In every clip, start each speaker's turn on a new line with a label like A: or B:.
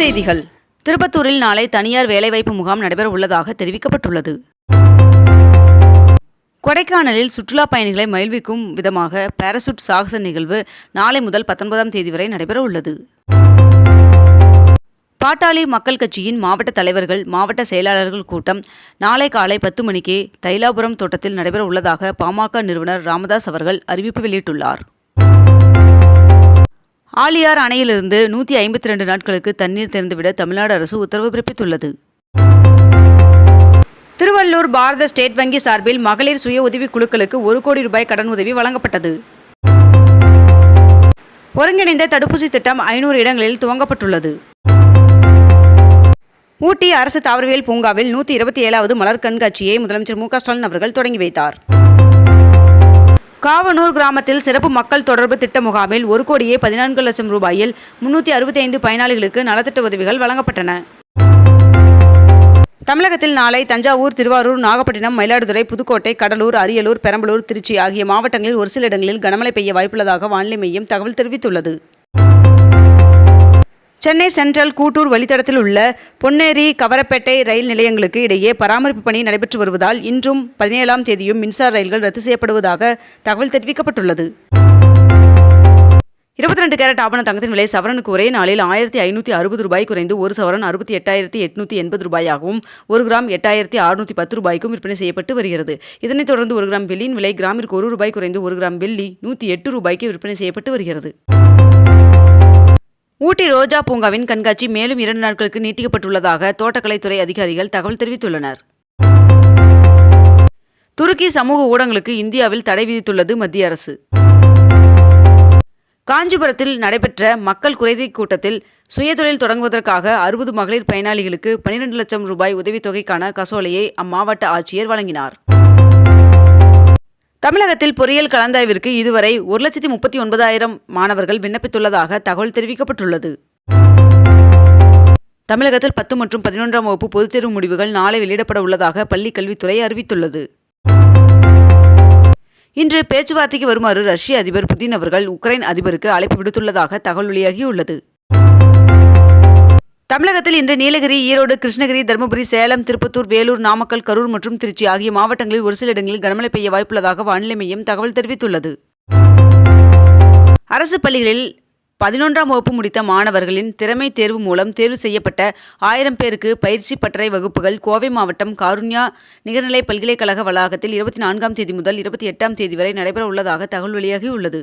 A: செய்திகள். திருப்பத்தூரில் நாளை தனியார் வேலைவாய்ப்பு முகாம் நடைபெற உள்ளதாக தெரிவிக்கப்பட்டுள்ளது. கொடைக்கானலில் சுற்றுலா பயணிகளை மகிழ்விக்கும் விதமாக பாராசூட் சாகச நிகழ்வு நாளை முதல் பத்தொன்பதாம் தேதி வரை நடைபெற உள்ளது. பாட்டாளி மக்கள் கட்சியின் மாவட்ட தலைவர்கள் மாவட்ட செயலாளர்கள் கூட்டம் நாளை காலை பத்து மணிக்கு தைலாபுரம் தோட்டத்தில் நடைபெற உள்ளதாக பாமக நிறுவனர் ராமதாஸ் அவர்கள் அறிவிப்பு வெளியிட்டுள்ளார். ஆலியார் அணையிலிருந்து நூற்றி ஐம்பத்தி ரெண்டு நாட்களுக்கு தண்ணீர் திறந்துவிட தமிழ்நாடு அரசு உத்தரவு பிறப்பித்துள்ளது. திருவள்ளூர் பாரத ஸ்டேட் வங்கி சார்பில் மகளிர் சுய உதவி குழுக்களுக்கு ஒரு கோடி ரூபாய் கடன் உதவி வழங்கப்பட்டது. ஒருங்கிணைந்த தடுப்பூசி திட்டம் ஐநூறு இடங்களில் துவங்கப்பட்டுள்ளது. ஊட்டி அரசு தாவரவியல் பூங்காவில் நூற்றி இருபத்தி ஏழாவது மலர் கண்காட்சியை முதலமைச்சர் மு க ஸ்டாலின் அவர்கள் தொடங்கி வைத்தார். காவனூர் கிராமத்தில் சிறப்பு மக்கள் தொடர்பு திட்ட முகாமில் ஒரு கோடியே பதினான்கு லட்சம் ரூபாயில் முன்னூற்றி அறுபத்தி ஐந்து பயனாளிகளுக்கு நலத்திட்ட உதவிகள் வழங்கப்பட்டன. தமிழகத்தில் நாளை தஞ்சாவூர் திருவாரூர் நாகப்பட்டினம் மயிலாடுதுறை புதுக்கோட்டை கடலூர் அரியலூர் பெரம்பலூர் திருச்சி ஆகிய மாவட்டங்களில் ஒரு சில இடங்களில் கனமழை பெய்ய வாய்ப்புள்ளதாக வானிலை மையம் தகவல் தெரிவித்துள்ளது. சென்னை சென்ட்ரல் கூட்டூர் வழித்தடத்தில் உள்ள பொன்னேரி கவரப்பேட்டை ரயில் நிலையங்களுக்கு இடையே பராமரிப்பு பணி நடைபெற்று வருவதால் இன்றும் பதினேழாம் தேதியும் மின்சார ரயில்கள் ரத்து செய்யப்படுவதாக தகவல் தெரிவிக்கப்பட்டுள்ளது. இருபத்தி ரெண்டு கேரட் ஆபண தங்கத்தின் விலை சவரனுக்கு ஒரே நாளில் ஆயிரத்தி ஐநூற்றி அறுபது ரூபாய் குறைந்து ஒரு சவரன் அறுபத்தி எட்டாயிரத்தி எட்நூற்றி எண்பது ரூபாயாகவும் ஒரு கிராம் எட்டாயிரத்தி அறுநூற்றி பத்து ரூபாய்க்கும் விற்பனை செய்யப்பட்டு வருகிறது. இதனைத் தொடர்ந்து ஒரு கிராம் வெள்ளியின் விலை கிராமிற்கு ஒரு ரூபாய் குறைந்து ஒரு கிராம் வெள்ளி நூற்றி எட்டு ரூபாய்க்கு விற்பனை செய்யப்பட்டு வருகிறது. ஊட்டி ரோஜா பூங்காவின் கண்காட்சி மேலும் இரண்டு நாட்களுக்கு நீட்டிக்கப்பட்டுள்ளதாக தோட்டக்கலைத்துறை அதிகாரிகள் தகவல் தெரிவித்துள்ளனர். துருக்கி சமூக ஊடகங்களுக்கு இந்தியாவில் தடை விதித்துள்ளது மத்திய அரசு. காஞ்சிபுரத்தில் நடைபெற்ற மக்கள் குறைதீர் கூட்டத்தில் சுயதொழில் தொடங்குவதற்காக அறுபது மகளிர் பயனாளிகளுக்கு பனிரெண்டு லட்சம் ரூபாய் உதவித்தொகைக்கான கசோலையை அம்மாவட்ட ஆட்சியர் வழங்கினார். தமிழகத்தில் பொறியியல் கலந்தாய்விற்கு இதுவரை ஒரு லட்சத்தி முப்பத்தி ஒன்பதாயிரம் மாணவர்கள் விண்ணப்பித்துள்ளதாக தகவல் தெரிவிக்கப்பட்டுள்ளது. தமிழகத்தில் பத்து மற்றும் பதினொன்றாம் வகுப்பு பொதுத் தேர்வு முடிவுகள் நாளை வெளியிடப்பட உள்ளதாக பள்ளிக் கல்வித்துறை அறிவித்துள்ளது. இன்று பேச்சுவார்த்தைக்கு வருமாறு ரஷ்ய அதிபர் புதின் அவர்கள் உக்ரைன் அதிபருக்கு அழைப்பு விடுத்துள்ளதாக தகவல் வெளியாகியுள்ளது. தமிழகத்தில் இன்று நீலகிரி ஈரோடு கிருஷ்ணகிரி தருமபுரி சேலம் திருப்பத்தூர் வேலூர் நாமக்கல் கரூர் மற்றும் திருச்சி ஆகிய மாவட்டங்களில் ஒரு சில இடங்களில் கனமழை பெய்ய வாய்ப்புள்ளதாக வானிலை மையம் தகவல் தெரிவித்துள்ளது. அரசு பள்ளிகளில் பதினொன்றாம் வகுப்பு முடித்த மாணவர்களின் திறமை தேர்வு மூலம் தேர்வு செய்யப்பட்ட ஆயிரம் பேருக்கு பயிற்சி பட்டறை வகுப்புகள் கோவை மாவட்டம் காருண்யா நிகர்நிலை பல்கலைக்கழக வளாகத்தில் இருபத்தி நான்காம் தேதி முதல் இருபத்தி எட்டாம் தேதி வரை நடைபெற உள்ளதாக தகவல் வெளியாகியுள்ளது.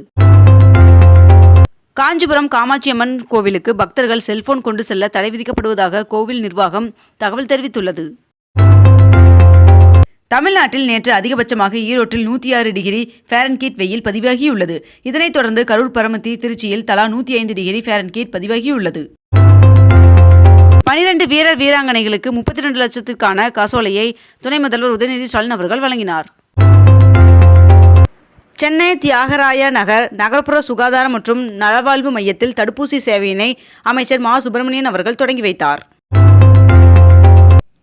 A: காஞ்சிபுரம் காமாட்சியம்மன் கோவிலுக்கு பக்தர்கள் செல்போன் கொண்டு செல்ல தடை விதிக்கப்படுவதாக கோவில் நிர்வாகம் தகவல் தெரிவித்துள்ளது. தமிழ்நாட்டில் நேற்று அதிகபட்சமாக ஈரோட்டில் நூற்றி ஆறு டிகிரி ஃபேரன்கீட் வெயில் பதிவாகியுள்ளது. இதனைத் தொடர்ந்து கரூர் பரமத்தி திருச்சியில் தலா நூற்றி ஐந்து டிகிரி ஃபேரன்கீட் பதிவாகியுள்ளது. பனிரெண்டு வீரர் வீராங்கனைகளுக்கு முப்பத்தி ரெண்டு லட்சத்திற்கான காசோலையை துணை முதல்வர் உதயநிதி ஸ்டாலின் அவர்கள் வழங்கினார். சென்னை தியாகராய நகர் நகர்ப்புற சுகாதாரம் மற்றும் நலவாழ்வு மையத்தில் தடுப்பூசி சேவையினை அமைச்சர் மா. சுப்பிரமணியன் அவர்கள் தொடங்கி வைத்தார்.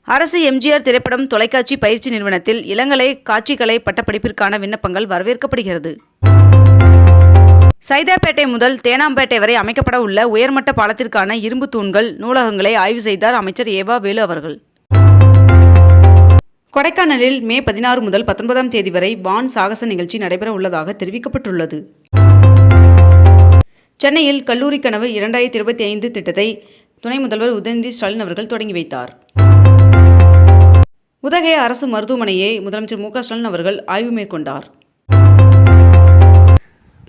A: அரசு எம்ஜிஆர் திரைப்படம் தொலைக்காட்சி பயிற்சி நிறுவனத்தில் இளங்கலை காட்சிக்கலை பட்டப்படிப்பிற்கான விண்ணப்பங்கள் வரவேற்கப்படுகிறது. சைதாப்பேட்டை முதல் தேனாம்பேட்டை வரை அமைக்கப்பட உள்ள உயர்மட்ட பாலத்திற்கான இரும்பு தூண்கள் நூலகங்களை ஆய்வு செய்தார் அமைச்சர் ஏவா வேலு அவர்கள். கொடைக்கானலில் மே பதினாறு முதல் பத்தொன்பதாம் தேதி வரை வான் சாகச நிகழ்ச்சி நடைபெற உள்ளதாக தெரிவிக்கப்பட்டுள்ளது. சென்னையில் கல்லூரி கனவு இரண்டாயிரத்தி இருபத்தி ஐந்து திட்டத்தை துணை முதல்வர் உதயநிதி ஸ்டாலின் அவர்கள் தொடங்கி வைத்தார். உதகை அரசு மருத்துவமனையை முதலமைச்சர் மு க ஸ்டாலின் அவர்கள் ஆய்வு மேற்கொண்டார்.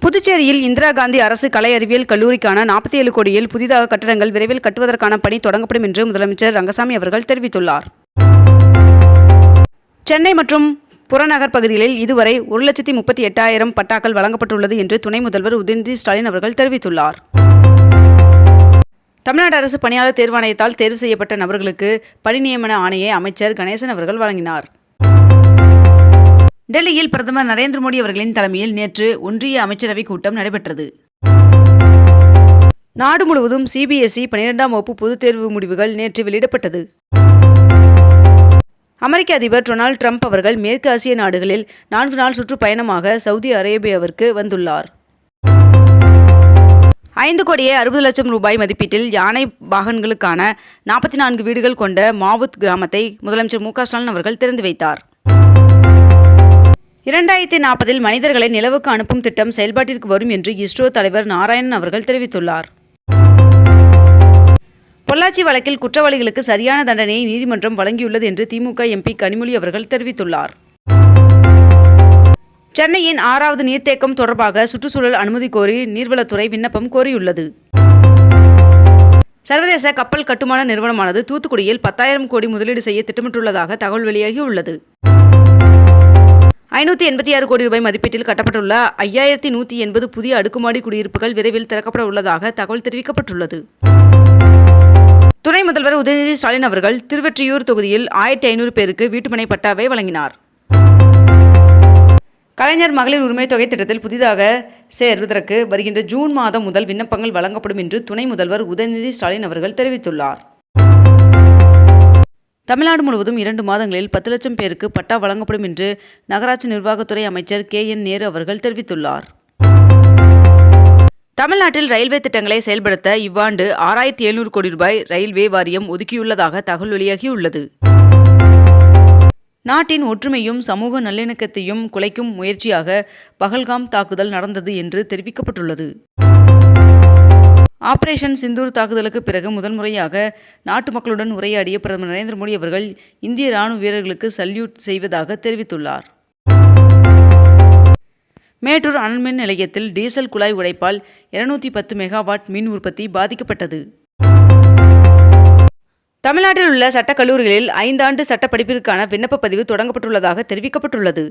A: புதுச்சேரியில் இந்திரா காந்தி அரசு கலை அறிவியல் கல்லூரிக்கான நாற்பத்தி ஏழு கோடியில் புதிதாக கட்டடங்கள் விரைவில் கட்டுவதற்கான பணி தொடங்கப்படும் என்று முதலமைச்சர் ரங்கசாமி அவர்கள் தெரிவித்துள்ளார். சென்னை மற்றும் புறநகர் பகுதிகளில் இதுவரை ஒரு லட்சத்தி முப்பத்தி எட்டாயிரம் பட்டாக்கள் வழங்கப்பட்டுள்ளது என்று துணை முதல்வர் உதயநிதி ஸ்டாலின் அவர்கள் தெரிவித்துள்ளார். தமிழ்நாடு அரசு பணியாளர் தேர்வாணையத்தால் தேர்வு செய்யப்பட்ட நபர்களுக்கு பணி நியமன ஆணையை அமைச்சர் கணேசன் அவர்கள் வழங்கினார். டெல்லியில் பிரதமர் நரேந்திர மோடி அவர்களின் தலைமையில் நேற்று ஒன்றிய அமைச்சரவை கூட்டம் நடைபெற்றது. நாடு முழுவதும் சிபிஎஸ்இ பனிரெண்டாம் வகுப்பு பொதுத் தேர்வு முடிவுகள் நேற்று வெளியிடப்பட்டது. அமெரிக்க அதிபர் டொனால்ட் ட்ரம்ப் அவர்கள் மேற்கு ஆசிய நாடுகளில் நான்கு நாள் சுற்றுப்பயணமாக சவுதி அரேபியாவிற்கு வந்துள்ளார். ஐந்து கோடியே அறுபது லட்சம் ரூபாய் மதிப்பீட்டில் யானை பாகன்களுக்கான நாற்பத்தி நான்கு வீடுகள் கொண்ட மாவுத் கிராமத்தை முதலமைச்சர் மு ஸ்டாலின் அவர்கள் திறந்து வைத்தார். இரண்டாயிரத்தி நாற்பதில் மனிதர்களை நிலவுக்கு அனுப்பும் திட்டம் செயல்பாட்டிற்கு வரும் என்று இஸ்ரோ தலைவர் நாராயணன் அவர்கள் தெரிவித்துள்ளார். பொள்ளாச்சி வழக்கில் குற்றவாளிகளுக்கு சரியான தண்டனையை நீதிமன்றம் வழங்கியுள்ளது என்று திமுக எம்பி கனிமொழி அவர்கள் தெரிவித்துள்ளார். சென்னையின் ஆறாவது நீர்த்தேக்கம் தொடர்பாக சுற்றுச்சூழல் அனுமதி கோரி நீர்வளத்துறை விண்ணப்பம் கோரியுள்ளது. சர்வதேச கப்பல் கட்டுமான நிறுவனமானது தூத்துக்குடியில் பத்தாயிரம் கோடி முதலீடு செய்ய திட்டமிட்டுள்ளதாக தகவல் வெளியாகியுள்ளது. ஐநூற்றி எண்பத்தி ஆறு கோடி ரூபாய் மதிப்பீட்டில் கட்டப்பட்டுள்ள ஐயாயிரத்தி நூற்றி எண்பது புதிய அடுக்குமாடி குடியிருப்புகள் விரைவில் திறக்கப்பட உள்ளதாக தகவல் தெரிவிக்கப்பட்டுள்ளது. துணை முதல்வர் உதயநிதி ஸ்டாலின் அவர்கள் திருவெற்றியூர் தொகுதியில் ஆயிரத்தி ஐநூறு பேருக்கு வீட்டுமனை பட்டாவை வழங்கினார். கலைஞர் மகளிர் உரிமை தொகை திட்டத்தில் புதிதாக சேர்வதற்கு வருகின்ற ஜூன் மாதம் முதல் விண்ணப்பங்கள் வழங்கப்படும் என்று துணை முதல்வர் உதயநிதி ஸ்டாலின் அவர்கள் தெரிவித்துள்ளார். தமிழ்நாடு முழுவதும் இரண்டு மாதங்களில் பத்து லட்சம் பேருக்கு பட்டா வழங்கப்படும் என்று நகராட்சி நிர்வாகத்துறை அமைச்சர் கே என் நேரு அவர்கள் தெரிவித்துள்ளார். தமிழ்நாட்டில் ரயில்வே திட்டங்களை செயல்படுத்த இவ்வாண்டு ஆறாயிரத்தி எழுநூறு கோடி ரூபாய் ரயில்வே வாரியம் ஒதுக்கியுள்ளதாக தகவல் வெளியாகியுள்ளது. நாட்டின் ஒற்றுமையும் சமூக நல்லிணக்கத்தையும் குலைக்கும் முயற்சியாக பகல்காம் தாக்குதல் நடந்தது என்று தெரிவிக்கப்பட்டுள்ளது. ஆபரேஷன் சிந்தூர் தாக்குதலுக்கு பிறகு முதல் முறையாக நாட்டு மக்களுடன் உரையாடிய பிரதமர் நரேந்திர மோடி அவர்கள் இந்திய ராணுவ வீரர்களுக்கு சல்யூட் செய்வதாக தெரிவித்துள்ளார். மேட்டூர் அனல்மின் நிலையத்தில் டீசல் குழாய் உடைப்பால் இருநூத்தி பத்து மெகாவாட் மின் உற்பத்தி பாதிக்கப்பட்டது. தமிழ்நாட்டில் உள்ள சட்டக் கல்லூரிகளில் ஐந்தாண்டு சட்டப்படிப்பிற்கான விண்ணப்ப பதிவு தொடங்கப்பட்டுள்ளதாக தெரிவிக்கப்பட்டுள்ளது.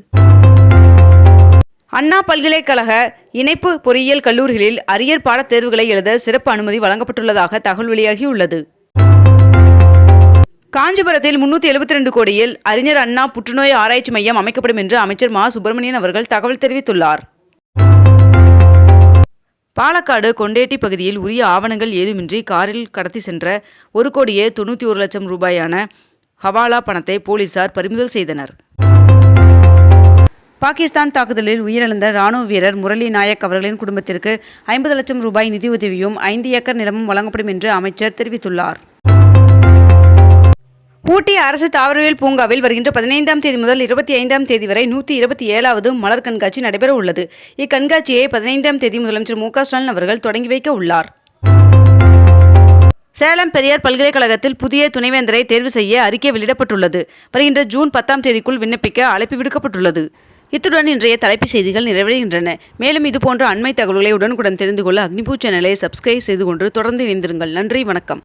A: அண்ணா பல்கலைக்கழக இணைப்பு பொறியியல் கல்லூரிகளில் அரியர் பாடத் தேர்வுகளை எழுத சிறப்பு அனுமதி வழங்கப்பட்டுள்ளதாக தகவல் வெளியாகியுள்ளது. காஞ்சிபுரத்தில் முன்னூற்றி எழுபத்தி ரெண்டு கோடியில் அறிஞர் அண்ணா புற்றுநோய் ஆராய்ச்சி மையம் அமைக்கப்படும் என்று அமைச்சர் மா. சுப்பிரமணியன் அவர்கள் தகவல் தெரிவித்துள்ளார். பாலக்காடு கொண்டேட்டி பகுதியில் உரிய ஆவணங்கள் ஏதுமின்றி காரில் கடத்தி சென்ற ஒரு கோடியே தொண்ணூற்றி ஒரு லட்சம் ரூபாயான ஹவாலா பணத்தை போலீசார் பறிமுதல் செய்தனர். பாகிஸ்தான் தாக்குதலில் உயிரிழந்த ராணுவ வீரர் முரளி நாயக் அவர்களின் குடும்பத்திற்கு ஐம்பது லட்சம் ரூபாய் நிதியுதவியும் ஐந்து ஏக்கர் நிலமும் வழங்கப்படும் என்று அமைச்சர் தெரிவித்துள்ளார். ஊட்டி அரசு தாவரவியல் பூங்காவில் வருகின்ற பதினைந்தாம் தேதி முதல் இருபத்தி ஐந்தாம் தேதி வரை நூற்றி இருபத்தி ஏழாவது மலர் கண்காட்சி நடைபெற உள்ளது. இக்கண்காட்சியை பதினைந்தாம் தேதி முதலமைச்சர் மு க ஸ்டாலின் அவர்கள் தொடங்கி வைக்க உள்ளார். சேலம் பெரியார் பல்கலைக்கழகத்தில் புதிய துணைவேந்தரை தேர்வு செய்ய அறிக்கை வெளியிடப்பட்டுள்ளது. வருகின்ற ஜூன் பத்தாம் தேதிக்குள் விண்ணப்பிக்க அழைப்பு விடுக்கப்பட்டுள்ளது. இத்துடன் இன்றைய தலைப்புச் செய்திகள் நிறைவடைகின்றன. மேலும் இதுபோன்ற அண்மை தகவல்களை உடனுக்குடன் தெரிந்து கொள்ள அக்னிபூ சேனலை சப்ஸ்கிரைப் செய்து கொண்டு தொடர்ந்து இணைந்திருங்கள். நன்றி வணக்கம்.